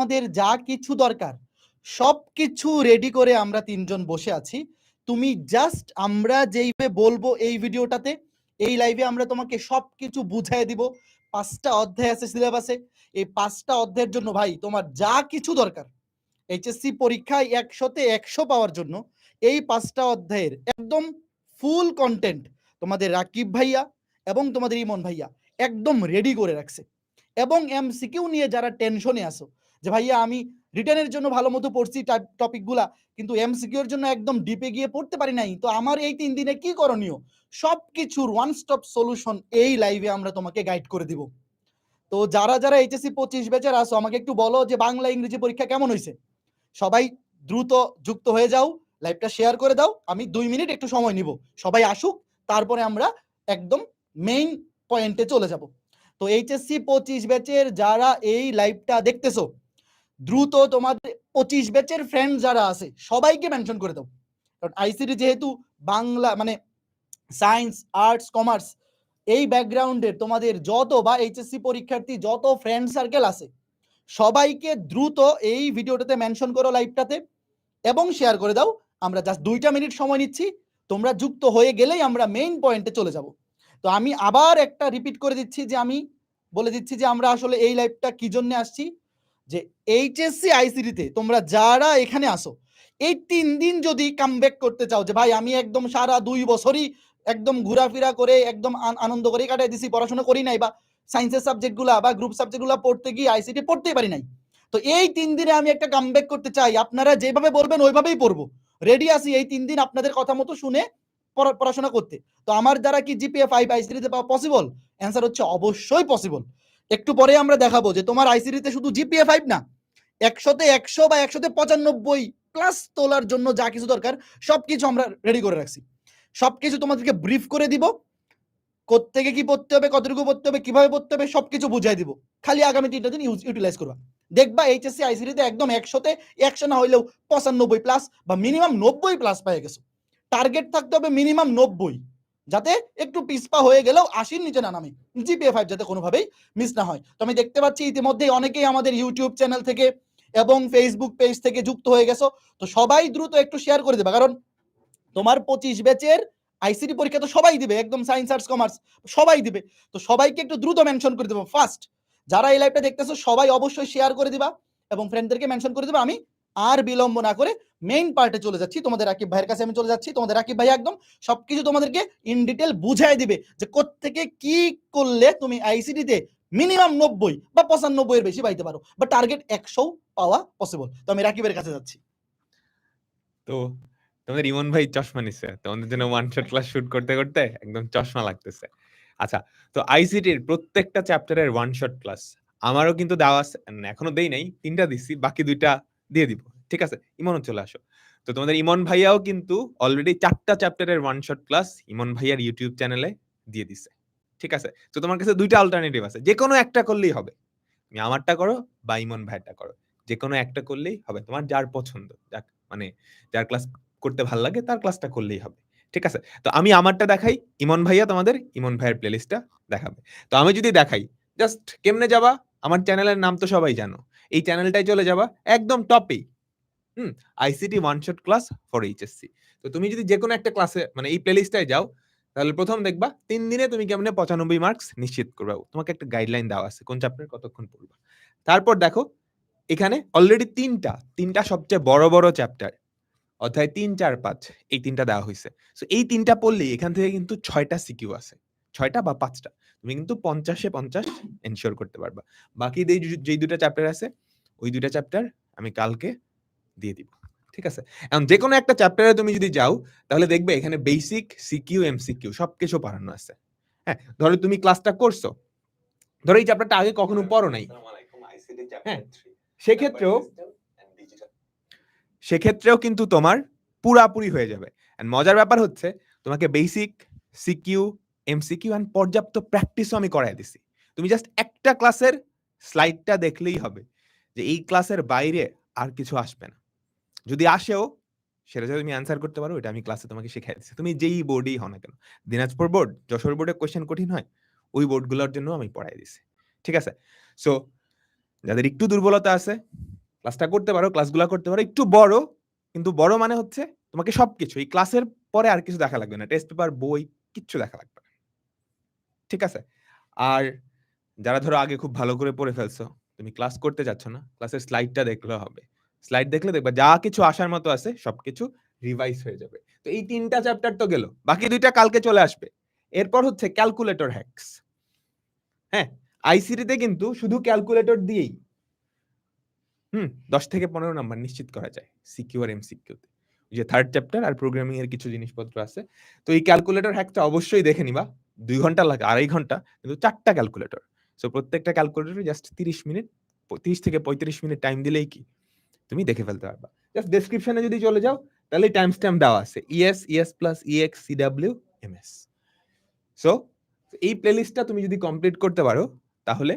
আমাদের যা কিছু দরকার সবকিছু রেডি করে আমরা তিনজন বসে আছি। তুমি জাস্ট আমরা যেইভাবে বলব এই ভিডিওটাতে, এই লাইভে আমরা তোমাকে সবকিছু বুঝাই দিব। পাঁচটা অধ্যায় আছে সিলেবাসে এই পাঁচটা অধ্যায়ের জন্য ভাই, তোমার যা কিছু দরকার এইচএসসি পরীক্ষায় একশোতে একশো পাওয়ার জন্য এই পাঁচটা অধ্যায়ের একদম ফুল কন্টেন্ট তোমাদের রাকিব ভাইয়া এবং তোমাদের ইমন ভাইয়া একদম রেডি করে রাখছে। এবং এমসিকিউ নিয়ে যারা টেনশনে আসো যে ভাইয়া, আমি রিটার্নের জন্য ভালো মতো পড়ছি টপিকগুলা কিন্তু এমসিকিউর জন্য একদম ডিপে গিয়ে পড়তে পারি নাই। তো আমার এই তিন দিনে কি করণীয়? সব কিছুর ওয়ান স্টপ সলিউশন এই লাইভে আমরা তোমাকে গাইড করে দিব। তো যারা যারা এইচএসসি পঁচিশ বেচার আসো আমাকে একটু বলো যে বাংলা ইংরেজি পরীক্ষা কেমন হয়েছে সবাই দ্রুত যুক্ত হয়ে যাও লাইভটা শেয়ার করে দাও, আমি দুই মিনিট একটু সময় নিব। সবাই আসুক, তারপরে আমরা একদম মেইন পয়েন্টে চলে যাব। তো এইচএসসি পঁচিশ ব্যাচের যারা এই লাইভটা দেখতেছো দ্রুত তোমাদের পঁচিশ ব্যাচের ফ্রেন্ড যারা আছে, সবাইকে মেনশন করে দাও। কারণ আইসিটি যেহেতু বাংলা মানে সায়েন্স আর্টস কমার্স এই ব্যাকগ্রাউন্ডের তোমাদের যত বা এইচএসসি পরীক্ষার্থী, যত ফ্রেন্ড সার্কেল আছে, সবাইকে দ্রুত এই ভিডিওটাতে মেনশন করো লাইভটাতে এবং শেয়ার করে দাও। আমরা জাস্ট দুইটা মিনিট সময় নিচ্ছি। তোমরা যুক্ত হয়ে গেলেই আমরা মেইন পয়েন্টে চলে যাব। তো আমি আবার একটা রিপিট করে দিচ্ছি যে আমি বলে দিচ্ছি যে আমরা আসলে এই লাইভটা কি জন্য আসছি? যে এইচএসসি আইসিডিতে তোমরা যারা এখানে আসো, এই তিন দিন যদি কামব্যাক করতে চাও যে, ভাই, আমি একদম সারা দুই বছরই একদম ঘোরাফেরা করে, একদম আনন্দ করে কাটাই দিছি, পড়াশোনা করি নাই বা সায়েন্সের সাবজেক্টগুলা বা গ্রুপ সাবজেক্টগুলো পড়তে গিয়ে আইসিটি পড়তেই পারি নাই। তো এই তিন দিনে আমি একটা কামব্যাক করতে চাই, আপনারা যেভাবে বলবেন ওইভাবেই পড়ব। রেডি আছি এই তিন দিন আপনাদের কথা মতো শুনে পড়াশোনা করতে। তো আমার দ্বারা কি জিপিএ ফাইভ আইসিডিতে পাওয়া পসিবল অ্যান্সার হচ্ছে অবশ্যই পসিবল একটু পরে আমরা দেখাবো যে তোমার আইসিডিতে শুধু জিপিএ ফাইভ না, একশোতে একশো বা একশোতে পঁচানব্বই প্লাস তোলার জন্য যা কিছু দরকার, সবকিছু আমরা রেডি করে রাখছি। সবকিছু তোমাদেরকে ব্রিফ করে দিব কোথেকে কি পড়তে হবে, কতটুকু পড়তে হবে, কীভাবে পড়তে হবে, সবকিছু বুঝাই দিব। খালি আগামী তিনটা দিন ইউটিলাইজ করবা। দেখবা এইচএসসি আইসিডিতে একদম একশোতে একশো না হইলেও পঁচানব্বই প্লাস বা মিনিমাম নব্বই প্লাস পেয়ে গেছো। টার্গেট থাকতে হবে মিনিমাম নব্বই। যাতে একটু পিসপা হয়ে গেলেও আশির নিচে না নামে। জিপিএ ফাইভ যাতে কোনোভাবেই মিস না হয়। তো আমি দেখতে পাচ্ছি ইতিমধ্যেই অনেকেই আমাদের ইউটিউব চ্যানেল থেকে এবং ফেসবুক পেজ থেকে যুক্ত হয়ে গেছো। তো সবাই দ্রুত একটু শেয়ার করে দেবে। কারণ তোমার পঁচিশ ব্যাচের আইসিটি পরীক্ষা তো সবাই দিবে, একদম সায়েন্স আর্টস কমার্স সবাই দিবে। তো সবাইকে একটু দ্রুত মেনশন করে দেবো। ফার্স্ট যারা এই লাইভটা দেখতেছো, সবাই অবশ্যই শেয়ার করে দিবা এবং ফ্রেন্ডদেরকে মেনশন করে দিবা। আমি আর বিলম্ব না করে মেইন পার্টে চলে যাচ্ছি। তোমাদের রাকিব ভাইয়ের কাছে আমি চলে যাচ্ছি। তোমাদের রাকিব ভাই একদম সবকিছু তোমাদেরকে ইন ডিটেল বুঝাই দিবে যে কোত্থেকে কি করলে তুমি আইসিটিতে মিনিমাম নব্বই বা পঁচানব্বই এর বেশি পাইতে পারো। বা টার্গেট একশো পাওয়া পসিবল তো আমি রাকিবের কাছে যাচ্ছি। তো তোমাদের ইমন ভাই চশমা নিছে। তোমাদের জন্য ওয়ান শট ক্লাস শুট করতে করতে একদম চশমা লাগতেছে। আচ্ছা তো আইসিটির প্রত্যেকটা চ্যাপ্টারের ওয়ান শট ক্লাস আমারও কিন্তু দেওয়া এখনও দেই নাই। তিনটা দিছি। বাকি দুইটা দিয়ে দিব, ঠিক আছে? ইমনও চলে আসো। তো তোমাদের ইমন ভাইয়াও কিন্তু অলরেডি চারটা চ্যাপ্টারের ওয়ান শট ক্লাস ইমন ভাইয়ার ইউটিউব চ্যানেলে দিয়ে দিছে, ঠিক আছে? তো তোমার কাছে দুইটা অল্টারনেটিভ আছে, যে কোনো একটা করলেই হবে। তুমি আমারটা করো বা ইমন ভাইয়ারটা করো, যে কোনো একটা করলেই হবে, তোমার যার পছন্দ, যাক মানে যার ক্লাস করতে ভালো লাগে তার ক্লাসটা করলেই হবে, ঠিক আছে? তো আমি আমারটা দেখাই, ইমন ভাইয়া তোমাদের, ইমন ভাইয়ের প্লেলিস্টটা দেখাবে। তো আমি যদি দেখাই জাস্ট কেমনে যাবা? আমার চ্যানেলের নাম তো সবাই জানো। এই চ্যানেলটাই চলে যাবা, একদম টপেই হুম ICT one shot class for HSC তো তুমি যদি যে কোনো একটা ক্লাসে মানে এই প্লেলিস্টটায় যাও, তাহলে প্রথম দেখবা, তিন দিনে তুমি কেমনে পঁচানব্বই মার্কস নিশ্চিত করবা। তোমাকে একটা গাইডলাইন দেওয়া আছে, কোন চ্যাপ্টার কতক্ষণ পড়বা। তারপর দেখো, এখানে অলরেডি তিনটা তিনটা সবচেয়ে বড় বড় চ্যাপ্টার অধ্যায় তিন, চার, পাঁচ, এই তিনটা দেওয়া হয়েছে সো এই তিনটা পড়লেই এখান থেকে কিন্তু ছয়টা সিকিউ আছে ছয়টা বা পাঁচটা। তুমি কিন্তু পঞ্চাশে পঞ্চাশ এনশিওর করতে পারবা। বাকি যেই দুটা চ্যাপ্টার আছে ওই দুটা চ্যাপ্টার আমি কালকে দিয়ে দিব। ঠিক আছে? এখন যে কোনো একটা চ্যাপ্টারে তুমি যদি যাও তাহলে দেখবে এখানে বেসিক সিকিউ এমসিকিউ সবকিছু পড়ানো আছে। হ্যাঁ ধরো তুমি ক্লাসটা করছ। ধরো এই চ্যাপ্টারটা আগে কখনো পড়ো নাই। হ্যাঁ সেক্ষেত্রেও সেক্ষেত্রেও কিন্তু তোমার পুরাপুরি হয়ে যাবে। মজার ব্যাপার হচ্ছে তোমাকে বেসিক সিকিউ এমসিকিউ অ্যান্ড পর্যাপ্ত প্র্যাকটিসও আমি করাই দিছি। তুমি জাস্ট একটা ক্লাসের স্লাইডটা দেখলেই হবে যে এই ক্লাসের বাইরে আর কিছু আসবে না। যদি আসেও, সেটা যদি তুমি অ্যান্সার করতে পারো এটা আমি ক্লাসে তোমাকে শিখাই দিচ্ছি তুমি যেই বোর্ডেই হও না কেন, দিনাজপুর বোর্ড যশোর বোর্ডে কোয়েশ্চেন কঠিন হয়, ওই বোর্ডগুলোর জন্য আমি পড়াই দিছি। ঠিক আছে? সো যাদের একটু দুর্বলতা আছে ক্লাসটা করতে পারো ক্লাসগুলো করতে পারো, একটু বড়, কিন্তু বড় মানে হচ্ছে তোমাকে সবকিছু, এই ক্লাসের পরে আর কিছু দেখা লাগবে না। টেস্ট পেপার বই, কিচ্ছু দেখা লাগবে ঠিক আছে? আর যারা ধরো আগে খুব ভালো করে পড়ে ফেলছো, তুমি ক্লাস করতে যাচ্ছ না ক্লাসের স্লাইডটা দেখলে হবে। স্লাইড দেখলে দেখবা যা কিছু আসার মতো আছে, সবকিছু রিভাইজ হয়ে যাবে। তো এই তিনটা চ্যাপ্টার তো গেল, বাকি দুইটা কালকে চলে আসবে। এরপর হচ্ছে ক্যালকুলেটর হ্যাক্স হ্যাঁ আইসিটিতে কিন্তু শুধু ক্যালকুলেটর দিয়েই, হুম, দশ থেকে পনেরো নাম্বার নিশ্চিত করা যায় সিকিউ আর এমসিকিউতে যে থার্ড চ্যাপ্টার আর প্রোগ্রামিং এর কিছু জিনিসপত্র আছে। তো এই ক্যালকুলেটর হ্যাকটা অবশ্যই দেখে নিবা। দুই ঘণ্টা লাগে, আড়াই ঘণ্টা, কিন্তু চারটা ক্যালকুলেটর সো প্রত্যেকটা ক্যালকুলেটর জাস্ট তিরিশ মিনিট তিরিশ থেকে পঁয়ত্রিশ মিনিট টাইম দিলেই কি? তুমি দেখে ফেলতে পারবা। জাস্ট ডেসক্রিপশনে যদি চলে যাও, তাহলে টাইম স্ট্যাম্প দেওয়া আছে। ES ES plus EX CW MS so এই প্লেলিস্টটা তুমি যদি কমপ্লিট করতে পারো, তাহলে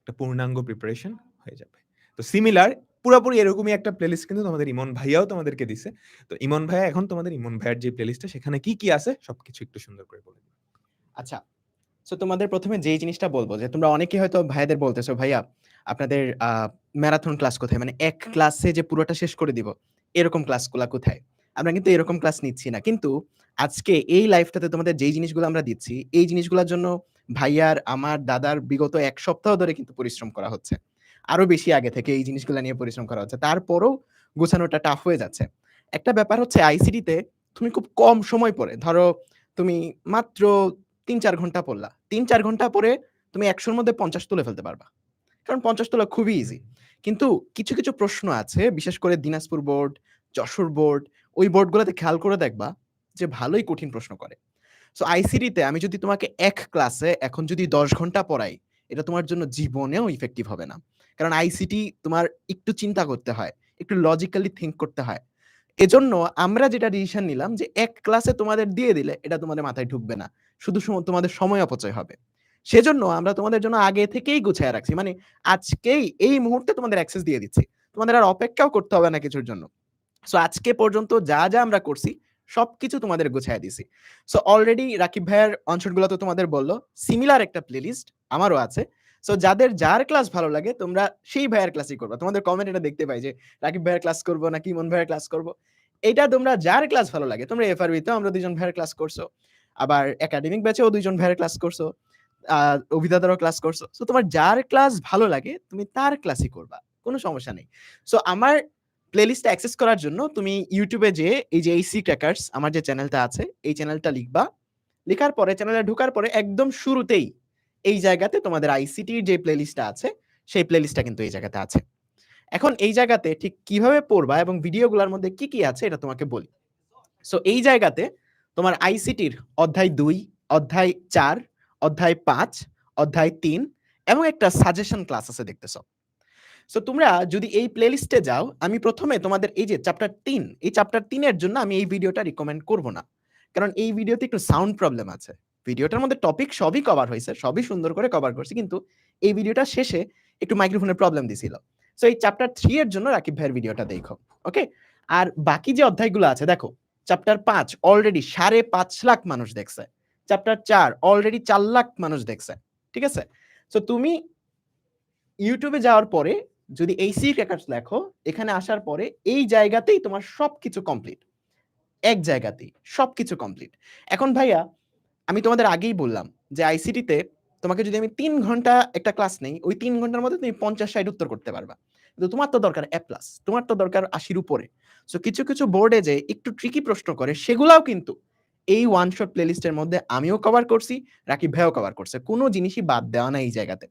একটা পূর্ণাঙ্গ প্রিপারেশন হয়ে যাবে। তো সিমিলার পুরোপুরি এরকমই একটা প্লেলিস্ট কিন্তু তোমাদের ইমন ভাইয়াও তোমাদেরকে দিছে। তো ইমন ভাইয়া, এখন তোমাদের ইমন ভাইয়ার যে প্লেলিস্টটা সেখানে কি কি আছে, সবকিছু একটু সুন্দর করে বলে আচ্ছা সো তোমাদের প্রথমে যেই জিনিসটা বলব যে তোমরা অনেকে হয়তো ভাইয়াদের বলতেছো ভাইয়া আপনাদের ম্যারাথন ক্লাস কোথায়? মানে এক ক্লাসে যে পুরোটা শেষ করে দিব এরকম ক্লাসগুলা কোথায়? আমরা কিন্তু এরকম ক্লাস নিচ্ছি না। কিন্তু আজকে এই লাইফটাতে তোমাদের যেই জিনিসগুলো আমরা দিচ্ছি এই জিনিসগুলোর জন্য ভাইয়ার আমার দাদার বিগত এক সপ্তাহ ধরে কিন্তু পরিশ্রম করা হচ্ছে। আরও বেশি আগে থেকে এই জিনিসগুলো নিয়ে পরিশ্রম করা হচ্ছে। তারপরও গোছানোটা টাফ হয়ে যাচ্ছে। একটা ব্যাপার হচ্ছে আইসিডিতে তুমি খুব কম সময় পরে ধরো তুমি মাত্র তিন চার ঘণ্টা পড়লা। তিন চার ঘণ্টা পরে তুমি একশোর মধ্যে পঞ্চাশ তুলে ফেলতে পারবা। কারণ পঞ্চাশ তোলা খুবই ইজি কিন্তু কিছু কিছু প্রশ্ন আছে, বিশেষ করে দিনাজপুর বোর্ড যশোর বোর্ড ওই বোর্ডগুলোতে খেয়াল করে দেখবা যে ভালোই কঠিন প্রশ্ন করে। সো আইসিডিতে আমি যদি তোমাকে এক ক্লাসে এখন যদি দশ ঘণ্টা পড়াই, এটা তোমার জন্য জীবনেও ইফেক্টিভ হবে না। কারণ আইসিটি তোমার একটু চিন্তা করতে হয়, একটু লজিক্যালি থিঙ্ক করতে হয়। এজন্য আমরা যেটা ডিসিশন নিলাম যে এক ক্লাসে তোমাদের দিয়ে দিলে এটা তোমাদের মাথায় ঢুকবে না। শুধু তোমাদের সময় অপচয় হবে। সেজন্য আমরা তোমাদের জন্য আগে থেকেই গুছিয়ে রাখছি। মানে আজকেই এই মুহূর্তে তোমাদের অ্যাক্সেস দিয়ে দিচ্ছি। তোমাদের আর অপেক্ষাও করতে হবে না কিছুর জন্য। সো আজকে পর্যন্ত যা যা আমরা করছি, সবকিছু তোমাদের গুছিয়ে দিছি। সো অলরেডি রাকিব ভাইয়ের অঞ্চলগুলো তো তোমাদের বলল। সিমিলার একটা প্লেলিস্ট আমারও আছে। সো যাদের যার ক্লাস ভালো লাগে, তোমরা সেই ভাইয়ের ক্লাসই করবা। তোমাদের কমেন্ট এটা দেখতে পাই যে, রাকিব ভাইয়ের ক্লাস করব না কিমন ভাইয়ের ক্লাস করব? এটা তোমরা যার ক্লাস ভালো লাগে, তোমরা এফআরবি তেও আমরা দুজন ভাইয়ের ক্লাস করছ। আবার একাডেমিক ব্যাচেও দুইজন ভাইয়ের ক্লাস করছ, আহ অভিদাতারও ক্লাস করছ। সো তোমার যার ক্লাস ভালো লাগে, তুমি তার ক্লাসই করবা, কোনো সমস্যা নেই। সো আমার প্লেলিস্ট অ্যাক্সেস করার জন্য তুমি ইউটিউবে যে এই যে এইসি ক্র্যাকার্স আমার যে চ্যানেলটা আছে, এই চ্যানেলটা লিখবা। লেখার পরে চ্যানেলে ঢোকার পরে একদম শুরুতেই এই জায়গাতে তোমাদের আইসিটির যে প্লেলিস্টটা আছে, সেই প্লেলিস্টটা কিন্তু এই জায়গাতে আছে। এখন এই জায়গাতে ঠিক কীভাবে পড়বা এবং ভিডিওগুলোর মধ্যে কি কি আছে, এটা তোমাকে বলি। সো এই জায়গাতে তোমার আইসিটির অধ্যায় দুই, অধ্যায় চার, অধ্যায় পাঁচ, অধ্যায় তিন এবং একটা সাজেশন ক্লাস আছে দেখতেছো। সো তোমরা যদি এই প্লেলিস্টে যাও, আমি প্রথমে তোমাদের এই যে চ্যাপ্টার তিন, এই চ্যাপ্টার তিনের জন্য আমি এই ভিডিওটা রিকমেন্ড করব না। কারণ এই ভিডিওতে একটু সাউন্ড প্রবলেম আছে। ভিডিওটার মধ্যে টপিক সবই কভার হয়েছে, সবই সুন্দর করে কভার করছি, কিন্তু এই ভিডিওটা শেষে একটু মাইক্রোফোনের প্রবলেম দিছিল। সো এই চ্যাপ্টার থ্রি এর জন্য রাকিব ভাইয়ের ভিডিওটা দেখো ওকে আর বাকি যে অধ্যায়গুলো আছে, দেখো চ্যাপ্টার পাঁচ অলরেডি সাড়ে পাঁচ লাখ মানুষ দেখছে। চ্যাপ্টার চার অলরেডি চার লাখ মানুষ দেখছে। ঠিক আছে? তো তুমি ইউটিউবে যাওয়ার পরে, যদি এই সি ক্র্যাকার্স লেখো, এখানে আসার পরে এই জায়গাতেই তোমার সবকিছু কমপ্লিট এক জায়গাতেই সবকিছু কমপ্লিট এখন ভাইয়া, আমি তোমাদের আগেই বললাম যে আইসিটিতে তোমাকে যদি আমি তিন ঘণ্টা একটা ক্লাস নেই, ওই তিন ঘণ্টার মধ্যে তুমি পঞ্চাশ ষাট উত্তর করতে পারবা। কিন্তু তোমার তো দরকার এ প্লাস তোমার তো দরকার আশির উপরে। সো কিছু কিছু বোর্ডে যে একটু ট্রিকি প্রশ্ন করে, সেগুলাও কিন্তু এই ওয়ান শট প্লেলিস্টের মধ্যে আমিও কভার করছি, রাকিব ভাইও কভার করছে। কোনো জিনিসই বাদ দেওয়া না এই জায়গাতে।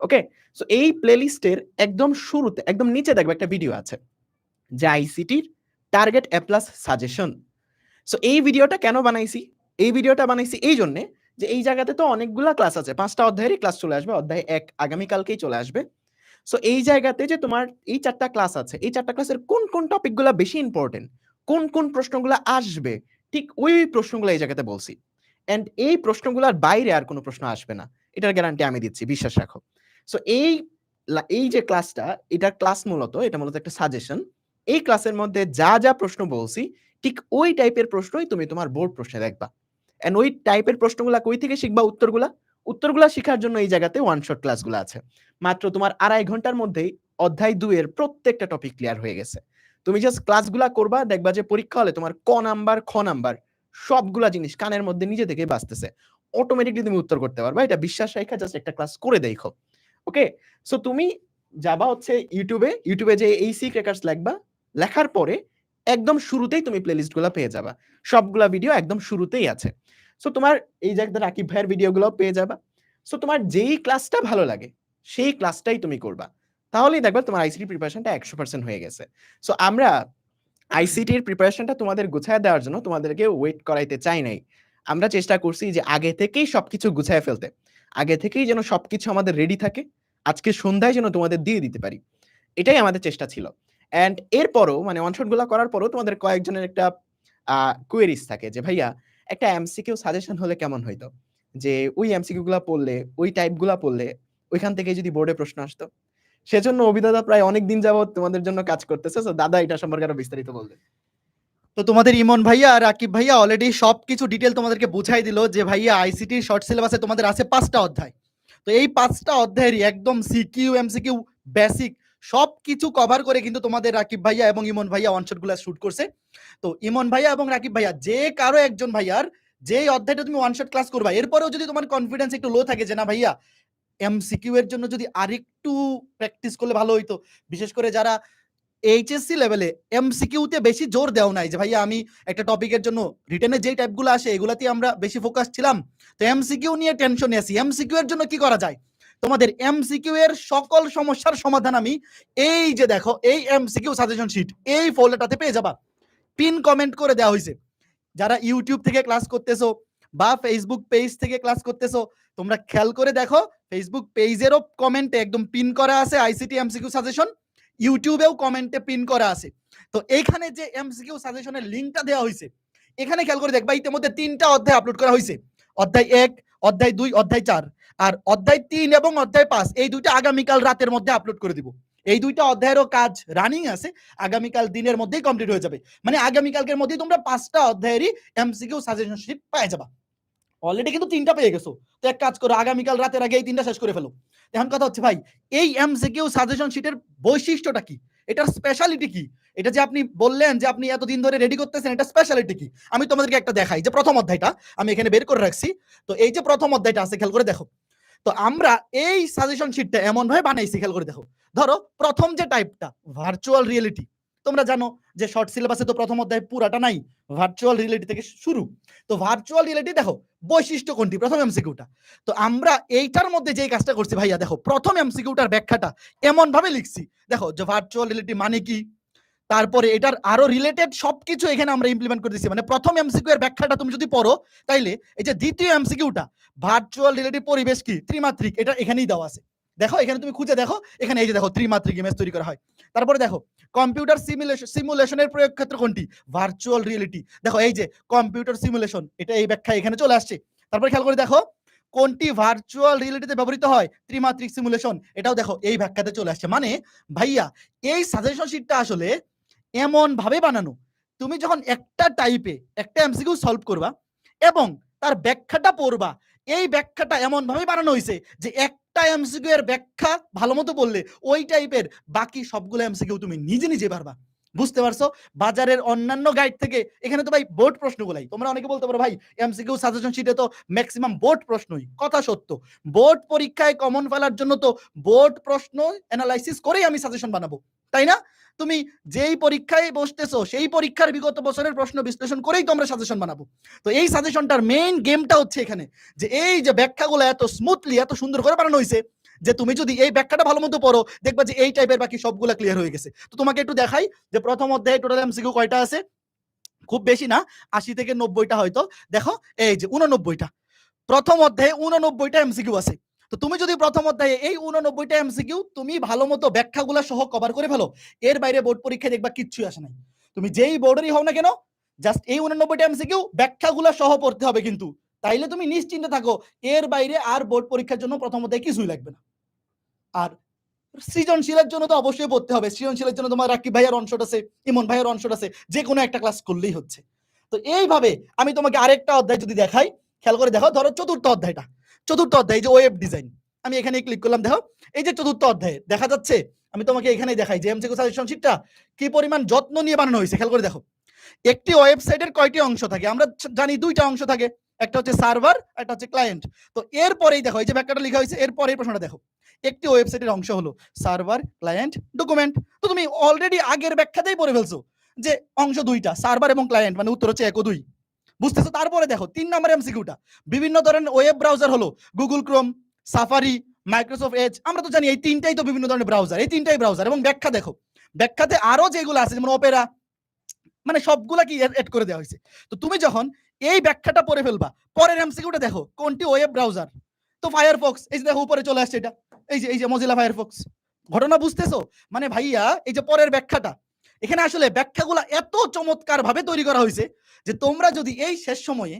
ওকে সো এই প্লেলিস্টের একদম শুরুতে, একদম নিচে দেখবে একটা ভিডিও আছে। যে আইসিটির target A plus suggestion so এই ভিডিওটা কেন বানাইছি? এই ভিডিওটা বানাইছি এই জন্যে যে এই জায়গাতে তো অনেকগুলা ক্লাস আছে। পাঁচটা অধ্যায়েরই ক্লাস চলে আসবে। অধ্যায় এক আগামীকালকেই চলে আসবে। সো এই জায়গাতে যে তোমার এই চারটা ক্লাস আছে, এই চারটা ক্লাসের কোন কোন টপিকগুলো বেশি ইম্পর্টেন্ট কোন কোন প্রশ্নগুলো আসবে? ঠিক ওই ওই প্রশ্নগুলো এই জায়গাতে বলছি। এন্ড এই প্রশ্নগুলোর বাইরে আর কোনো প্রশ্ন আসবে না। এটার গ্যারান্টি আমি দিচ্ছি, বিশ্বাস রাখো। সো এই এই যে ক্লাসটা এটা ক্লাস মূলত, এটা মূলত একটা সাজেশন এই ক্লাসের মধ্যে যা যা প্রশ্ন বলছি, ঠিক ওই টাইপের প্রশ্নই তুমি তোমার বোর্ড প্রশ্নে দেখবা। এন্ড ওই টাইপের প্রশ্নগুলা কই থেকে শিখবা উত্তরগুলা? উত্তরগুলা শেখার জন্য এই জায়গাতে ওয়ান শট ক্লাসগুলো আছে। মাত্র তোমার আড়াই ঘণ্টার মধ্যেই অধ্যায় দুই এর প্রত্যেকটা টপিক ক্লিয়ার হয়ে গেছে। তুমি জাস্ট ক্লাসগুলা করবা, দেখবা যে পরীক্ষা হলে তোমার ক নাম্বার, খ নাম্বার, সবগুলা জিনিস কানের মধ্যে নিজে থেকে বাঁচতেছে অটোমেটিকলি তুমি উত্তর করতে পারবা। এটা বিশ্বাস রেখা জাস্ট একটা ক্লাস করে দেখো। ওকে সো তুমি যাবা হচ্ছে ইউটিউবে ইউটিউবে যে এই সি ক্রেকার্স লিখবা, লেখার পরে একদম শুরুতেই তুমি প্লেলিস্টগুলা পেয়ে যাবা। সবগুলা ভিডিও একদম শুরুতেই আছে। সো তোমার এই একদম রাকিব ভাইয়ের ভিডিওগুলো পেয়ে যাবা। সো তোমার যেই ক্লাসটা ভালো লাগে, সেই ক্লাসটাই তুমি করবা। তাহলেই দেখবা তোমার আইসিটি প্রিপারেশনটা একশো পার্সেন্ট হয়ে গেছে। সো আমরা আইসিটির প্রিপারেশনটা তোমাদের গুছায় দেওয়ার জন্য তোমাদেরকে ওয়েট করাইতে চাই নাই। আমরা চেষ্টা করছি যে আগে থেকেই সবকিছু গুছায় ফেলতে। আগে থেকেই যেন সবকিছু আমাদের রেডি থাকে। আজকে সন্ধ্যায় যেন তোমাদের দিয়ে দিতে পারি। এটাই আমাদের চেষ্টা ছিল। অ্যান্ড এরপরও মানে অনশটগুলা করার পরও তোমাদের কয়েকজনের একটা কোয়েরিজ থাকে যে, ভাইয়া একটা এমসিকিউ সাজেশন হলে কেমন হইতো? যে ওই এমসিকিউ গুলা পড়লে, ওই টাইপগুলা পড়লে ওইখান থেকে যদি বোর্ডে প্রশ্ন আসতো। সেজন্য অভিদাদা প্রায় অনেক দিন যাবত তোমাদের জন্য কাজ করতেছে। তো দাদা এটা সম্পর্কে আরও বিস্তারিত বলবে। তো তোমাদের ইমন ভাইয়া আর রাকিব ভাইয়া অলরেডি সবকিছু ডিটেল তোমাদেরকে বুঝাই দিল যে ভাইয়া আইসিটি শর্ট সিলেবাসে তোমাদের আছে পাঁচটা অধ্যায়। তো এই পাঁচটা অধ্যায়েরই একদম সিকিউ এমসিকিউ বেসিক সব কিছু কভার করে কিন্তু তোমাদের রাকিব ভাইয়া এবং ইমন ভাইয়া ওয়ানশটগুলা শুট করছে। তো ইমন ভাইয়া এবং রাকিব ভাইয়া, যে কারও একজন ভাইয়ার যেই অধ্যায়টা তুমি ওয়ানশট ক্লাস করবা, এরপরেও যদি তোমার কনফিডেন্স একটু লো থাকে যে, না ভাইয়া এমসিকিউ এর জন্য যদি আরেকটু প্র্যাকটিস করলে ভালো হইতো। বিশেষ করে যারা এইচএসসি লেভেলে এমসিকিউতে বেশি জোর দেওয়া নাই যে, ভাইয়া, আমি একটা টপিকের জন্য রিটেনে যেই টাইপগুলো আসে এগুলাতে আমরা বেশি ফোকাস ছিলাম। তো এমসিকিউ নিয়ে টেনশন টেনশনে আছি। এমসিকিউ এর জন্য কি করা যায়? তোমাদের এমসিকিউ এর সকল সমস্যার সমাধান আমি এই যে দেখো, এই এমসিকিউ সাজেশন শিট এই ফোল্ডারটাতে পেয়ে যাবা। পিন কমেন্ট করে দেওয়া হয়েছে। যারা ইউটিউব থেকে ক্লাস করতেছো বা ফেসবুক পেজ থেকে ক্লাস করতেছো, তোমরা খেয়াল করে দেখো ফেসবুক পেজেরও কমেন্টে একদম পিন করা আছে আইসিটি এমসিকিউ সাজেশন ইউটিউবেও কমেন্টে পিন করা আছে। তো এইখানে যে এমসিকিউ সাজেশনের লিঙ্কটা দেওয়া হয়েছে, এখানে খেয়াল করে দেখবা, ইতিমধ্যে তিনটা অধ্যায় আপলোড করা হয়েছে। অধ্যায় এক, অধ্যায় দুই, অধ্যায় চার। আর অধ্যায় তিন এবং অধ্যায় পাঁচ, এই দুইটা আগামীকাল রাতের মধ্যে আপলোড করে দিব। এই দুইটা অধ্যায়েরও কাজ রানিং আছে, আগামীকাল দিনের মধ্যেই কমপ্লিট হয়ে যাবে। মানে আগামীকালকের মধ্যেই তোমরা পাঁচটা অধ্যায়েরই এমসিকিউ সাজেশন শিট পেয়ে যাবা। অলরেডি কিন্তু তিনটা পেয়ে গেছো। তো এক কাজ করো, আগামীকাল রাতের আগে এই তিনটা শেষ করে ফেলো। এখন কথা হচ্ছে ভাই, এই এমসিকিউ সাজেশন শিটের বৈশিষ্ট্যটা কি? এটার স্পেশালিটি কি? এটা যে আপনি বললেন যে আপনি এতদিন ধরে রেডি করতেছেন এটা স্পেশালিটি কি? আমি তোমাদেরকে একটা দেখাই, যে প্রথম অধ্যায়টা আমি এখানে বের করে রাখছি। তো এই যে প্রথম অধ্যায়টা আছে, খেয়াল করে দেখো। তো আমরা এই সাজেশন শিটটা এমন ভাবে বানাইছি, খেয়াল করে দেখো। ধরো, প্রথম যে টাইপটা ভার্চুয়াল রিয়েলিটি তোমরা জানো যে শর্ট সিলেবাসে তো প্রথম অধ্যায় পুরাটা নাই ভার্চুয়াল রিয়েলিটি থেকে শুরু। তো ভার্চুয়াল রিয়েলিটি দেখো, বৈশিষ্ট্য কোনটি? প্রথম এমসিকিউটা তো আমরা এইটার মধ্যে যেই কাজটা করছি ভাইয়া, দেখো, প্রথম এমসিকিউটার ব্যাখ্যাটা এমন ভাবে লিখছি। দেখো, যে ভার্চুয়াল রিয়েলিটি মানে কি? তারপরে এটার আরও রিলেটেড সবকিছু এখানে আমরা ইমপ্লিমেন্ট করে দিচ্ছি মানে প্রথম এমসিকিউ এর ব্যাখ্যাটা তুমি যদি পড়ো, তাইলে এই যে দ্বিতীয় এমসিকিউটা ভার্চুয়াল রিলেটিভ পরিবেশ কি? ত্রিমাত্রিক, এটা এখানেই দেওয়া আছে। দেখো, এখানে তুমি খুঁজে দেখো, এখানে এই যে দেখো ত্রিমাত্রিক ইমেজ তৈরি করা হয়। তারপরে দেখো কম্পিউটার সিমুলেশন সিমুলেশনের প্রয়োগ ক্ষেত্র কোনটি? ভার্চুয়াল রিয়েলিটি দেখো, এই যে কম্পিউটার সিমুলেশন এটা এই ব্যাখ্যা এখানে চলে আসছে। তারপরে খেয়াল করে দেখো, কোনটি ভার্চুয়াল রিয়েলিটিতে ব্যবহৃত হয়? ত্রিমাত্রিক সিমুলেশন এটাও দেখো এই ব্যাখ্যাতে চলে আসছে। মানে ভাইয়া, এই সাজেশন শিটটা আসলে এমন ভাবে বানানো। তুমি যখন একটা টাইপে একটা এমসিকিউ সলভ করবা এবং তার ব্যাখ্যাটা পড়বা, এই ব্যাখ্যাটা এমন ভাবে বানানো হয়েছে যে একটা এমসিকিউ এর ব্যাখ্যা ভালো মতো বললে ওই টাইপের বাকি সবগুলো এমসিকিউ তুমি নিজে নিজে পারবা। বুঝতে পারছ? বাজারের অন্যান্য গাইড থেকে, এখানে তো ভাই বোর্ড প্রশ্নগুলাই। তোমরা অনেকে বলতে পারো, ভাই এমসিকিউ সাজেশন শিটে তো ম্যাক্সিমাম বোর্ড প্রশ্নই। কথা সত্য। বোর্ড পরীক্ষায় কমন ফেলার জন্য তো বোর্ড প্রশ্ন অ্যানালাইসিস করেই আমি সাজেশন বানাবো। তাই না? তুমি যেই পরীক্ষায় বসতেছো, সেই পরীক্ষার বিগত বছরের প্রশ্ন বিশ্লেষণ করেই তো আমরা সাজেশন বানাবো। তো এই সাজেশনটার মেইন গেমটা হচ্ছে এখানে, যে এই যে ব্যাখ্যাগুলো এত স্মুথলি এত সুন্দর করে বানানো হয়েছে যে তুমি যদি এই ব্যাখ্যাটা ভালো মতো পড়ো, দেখবা যে এই টাইপের বাকি সবগুলো ক্লিয়ার হয়ে গেছে। তো তোমাকে একটু দেখাই যে প্রথম অধ্যায়ে টোটাল এমসিকিউ কয়টা আছে? খুব বেশি না, আশি থেকে নব্বইটা হয়তো। দেখো, এই যে উননব্বইটা প্রথম অধ্যায়ে উননব্বইটা এমসিকিউ আছে। তো তুমি যদি প্রথম অধ্যায়ে এই উননব্বইটা এমসিকিউ তুমি ভালো মতো ব্যাখ্যাগুলো সহ কভার করে ফেলো, এর বাইরে বোর্ড পরীক্ষায় দেখবা কিচ্ছুই আসে নাই। তুমি যেই বোর্ডেরই হও না কেন জাস্ট এই উননব্বইটা এমসিকিউ ব্যাখ্যাগুলো সহ পড়তে হবে কিন্তু। তাইলে তুমি নিশ্চিন্তে থাকো, এর বাইরে আর বোর্ড পরীক্ষার জন্য প্রথম অধ্যায়ে কিছুই লাগবে না। আর সৃজনশীলের জন্য তো অবশ্যই পড়তে হবে। সৃজনশীলের জন্য তোমার রাকিব ভাইয়ের অংশট আছে, ইমন ভাইয়ের অংশট আছে যে কোনো একটা ক্লাস করলেই হচ্ছে। তো এইভাবে আমি তোমাকে আরেকটা অধ্যায় যদি দেখাই, খেয়াল করে দেখো, ধরো চতুর্থ অধ্যায়টা। চতুর্থ অধ্যায় যে ওয়েব ডিজাইন। আমি এখানে ক্লিক করলাম, দেখো, এই যে চতুর্থ অধ্যায়ে, দেখা যাচ্ছে, আমি তোমাকে এখানেই দেখাই যে এমসিকিউ সাজেশন শিটটা কি পরিমাণ যত্ন নিয়ে বানানো হয়েছে, খেয়াল করে দেখো। একটি ওয়েবসাইটের কয়টি অংশ থাকে? আমরা জানি দুইটা অংশ থাকে, একটা হচ্ছে সার্ভার, একটা হচ্ছে ক্লায়েন্ট। তো এরপরেই দেখো, এই যে ব্যাখ্যাটা লেখা হয়েছে, এরপরেই প্রশ্নটা দেখো। একটি ওয়েবসাইটের অংশ হলো সার্ভার, ক্লায়েন্ট, ডকুমেন্ট। তো তুমি অলরেডি আগের ব্যাখ্যাতেই পড়ে ফেলছো যে অংশ দুইটা, সার্ভার এবং ক্লায়েন্ট মানে উত্তর হচ্ছে এক দুই। বুঝতেছো? তারপরে দেখো, তিন নম্বর এমসিকিউটা বিভিন্ন ধরনের ওয়েব ব্রাউজার হলো Google Chrome Safari Microsoft Edge আমরা তো জানি এই তিনটাই তো বিভিন্ন ধরনের ব্রাউজার এই তিনটাই ব্রাউজার এবং ব্যাখ্যা দেখো, ব্যাখ্যাতে আরও যেগুলো আছে, যেমন অপেরা মানে সবগুলা কি এড করে দেওয়া হয়েছে। তো তুমি যখন এই ব্যাখ্যাটা পড়ে ফেলবা, পরের এমসিকিউটা দেখো, কোনটি ওয়েব ব্রাউজার তো ফায়ারফক্স এই যে দেখো, উপরে চলে আসছে এটা। এই যে এই যে মজিলা ফায়ারফক্স ঘটনা বুঝতেছো? মানে ভাইয়া, এই যে পরের ব্যাখ্যাটা এখানে আসলে ব্যাখ্যাগুলো এত চমৎকার ভাবে তৈরি করা হয়েছে যে তোমরা যদি এই শেষ সময়ে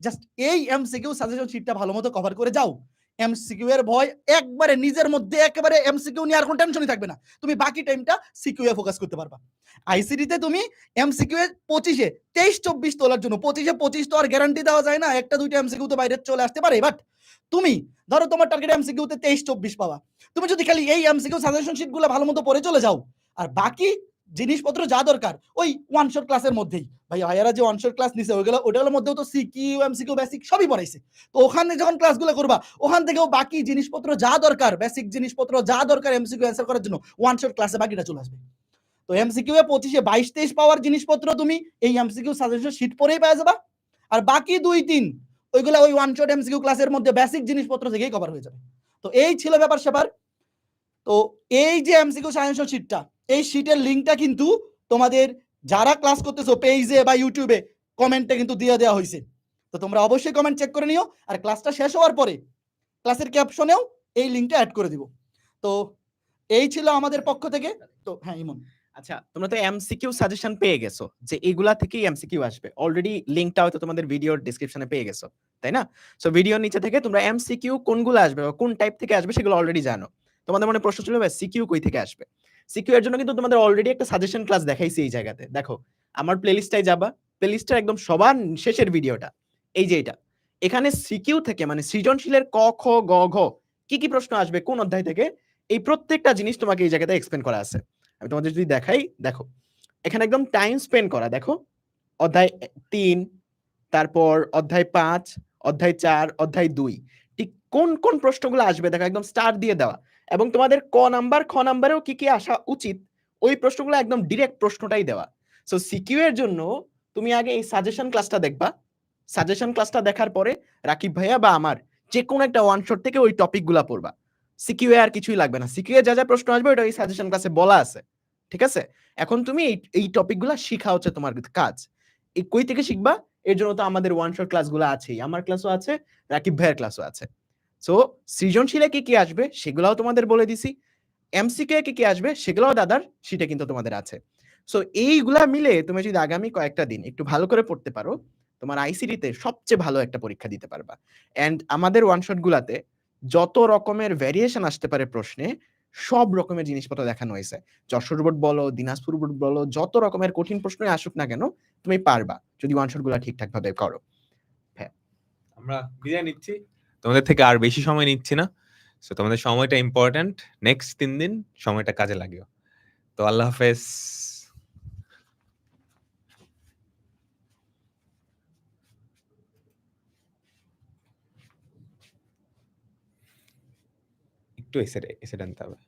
জাস্ট এই এমসিকিউ সাজেশন শিটটা ভালো মতো কভার করে যাও এমসিকিউ এর ভয় একবারে নিজের মধ্যে একেবারে এমসিকিউ নিয়ে আর কোনো টেনশনই থাকবে না। তুমি বাকি টাইমটা সিকিউ এ ফোকাস করতে পারবা। আইসিডিতে তুমি এমসিকিউ এর পঁচিশে, তেইশ, চব্বিশ তোলার জন্য, পঁচিশে, পঁচিশ তো আর গ্যারান্টি দেওয়া যায় না, একটা, দুইটা এমসিকিউ তো বাইরে চলে আসতে পারে। বাট তুমি, ধরো তোমার টার্গেট এমসিকিউ তে তেইশ, চব্বিশ পাওয়া তুমি যদি খালি এই এমসিকিউ সাজেশন শিটগুলো ভালো মতো পড়ে চলে যাও, আর বাকি জিনিসপত্র যা দরকার, ওই ওয়ান শট ক্লাসের মধ্যেই। ভাই, ভাইয়ারা যে ওয়ান ক্লাস নিছে, ওইগুলো ওটাগুলোর মধ্যেও তো সিকিউ এমসিকিউ বেসিক সবই পড়াইছে। তো ওখানে যখন ক্লাসগুলো করবা, ওখান থেকেও বাকি জিনিসপত্র যা দরকার বেসিক জিনিসপত্র যা দরকার এমসিকিউ অ্যান্সার করার জন্য ওয়ান শট ক্লাসে বাকিটা চলে আসবে। তো এমসিকিউ এ পঁচিশে বাইশ, তেইশ পাওয়ার জিনিসপত্র তুমি এই এমসিকিউ সাজেশন শিট পরেই পেয়ে যাবা। আর বাকি দুই, তিন, ওইগুলা ওই ওয়ান শট এমসিকিউ ক্লাসের মধ্যে বেসিক জিনিসপত্র থেকেই কভার হয়ে যাবে। তো এই ছিল ব্যাপার স্যাপার তো এই যে এমসিকিউ সাজেশন শিটটা এই শিটের লিঙ্কটা কিন্তু তোমাদের যারা ক্লাস করতেছো পেজে বা ইউটিউবে কমেন্টে কিন্তু দিয়ে দেওয়া হয়েছে। তো তোমরা অবশ্যই কমেন্ট চেক করে নিও আর ক্লাসটা শেষ হওয়ার পরে ক্লাসের ক্যাপশনেও এই লিঙ্কটা অ্যাড করে দিব। তো এই ছিল আমাদের পক্ষ থেকে। তো হ্যাঁ ইমন। আচ্ছা তোমরা তো এমসিকিউ সাজেশন পেয়ে গেছো যে এগুলা থেকেই এমসিকিউ আসবে। অলরেডি লিংকটা হয়তো তোমাদের ভিডিওর ডেসক্রিপশনে পেয়ে গেছো, তাই না? সো ভিডিওর নিচে থেকে তোমরা এমসিকিউ কোনগুলো আসবে বা কোন টাইপ থেকে আসবে সেগুলো অলরেডি জানো। তোমাদের মনে প্রশ্ন ছিল সিকিউ কই থেকে আসবে? সিকিউ এর জন্য কিন্তু তোমাদের অলরেডি একটা সাজেশন ক্লাস দেখাইছি এই জায়গাতে। দেখো, আমার প্লেলিস্টটাই যাবা প্লেলিস্টের একদম সবার শেষের ভিডিওটা এই যে এটা। এখানে সিকিউ থেকে মানে সৃজনশীলের ক, খ, গ, ঘ, কি কি প্রশ্ন আসবে কোন অধ্যায় থেকে, এই প্রত্যেকটা জিনিস তোমাকে এই জায়গাতে এক্সপ্লেন করা আছে। আমি তোমাদের যদি দেখাই, দেখো, এখানে একদম টাইম স্পেন্ড করা, দেখো, অধ্যায় তিন, তারপর অধ্যায় পাঁচ, অধ্যায় চার, অধ্যায় দুই, ঠিক কোন কোন প্রশ্নগুলো আসবে, দেখো, একদম স্টার দিয়ে দেওয়া। এবং তোমাদের ক নাম্বার, খ নাম্বারেও কি কি আসা উচিত, ওই প্রশ্নগুলো একদম ডিরেক্ট প্রশ্নটাই দেওয়া। সো সিকিউ এর জন্য তুমি আগে এই সাজেশন ক্লাসটা দেখবা। সাজেশন ক্লাসটা দেখার পরে রাকিব ভাইয়া বা আমার যে কোনো একটা ওয়ান শট থেকে ওই টপিকগুলা পড়বা। সিকিউ আর কিছুই লাগবে না। সিকিউ যা যা প্রশ্ন আসবে ওটা ওই সাজেশন ক্লাসে বলা আছে। ঠিক আছে? এখন তুমি এই এই টপিকগুলো শিখা হচ্ছে তোমার কাজ। এই কই থেকে শিখবা? এর জন্য তো আমাদের ওয়ান শট ক্লাসগুলো আছেই। আমার ক্লাসও আছে, রাকিব ভাইয়ের ক্লাসও আছে। সো সৃজনশীলে কি কি আসবে সেগুলাও তোমাদের বলে দিছি। এমসিকে কি কি আসবে সেগুলাও দাদার সেটা কিন্তু তোমাদের আছে। সো এইগুলা মিলে তুমি যদি আগামী কয়েকটা দিন একটু ভালো করে পড়তে পারো, তোমার আইসিডিতে সবচেয়ে ভালো একটা পরীক্ষা দিতে পারবা। এন্ড আমাদের ওয়ান শট গুলাতে যত রকমের ভ্যারিয়েশন আসতে পারে প্রশ্নে, সব রকমের জিনিসপত্র দেখানো হয়েছে। যশোর বোর্ড বলো, দিনাজপুর বোর্ড বলো, যত রকমের কঠিন প্রশ্নই আসুক না কেন, তুমি পারবা। যদি ওয়ান শটগুলা ঠিকঠাক ভাবে করো আমরা বিদায় নিচ্ছি। তোমাদের থেকে আর বেশি সময় নিচ্ছি না। সো তোমাদের সময়টা ইম্পর্ট্যান্ট নেক্সট তিন দিন সময়টা কাজে লাগিও তো আল্লাহ হাফেজ। একটু এসে এসে টানতে হবে।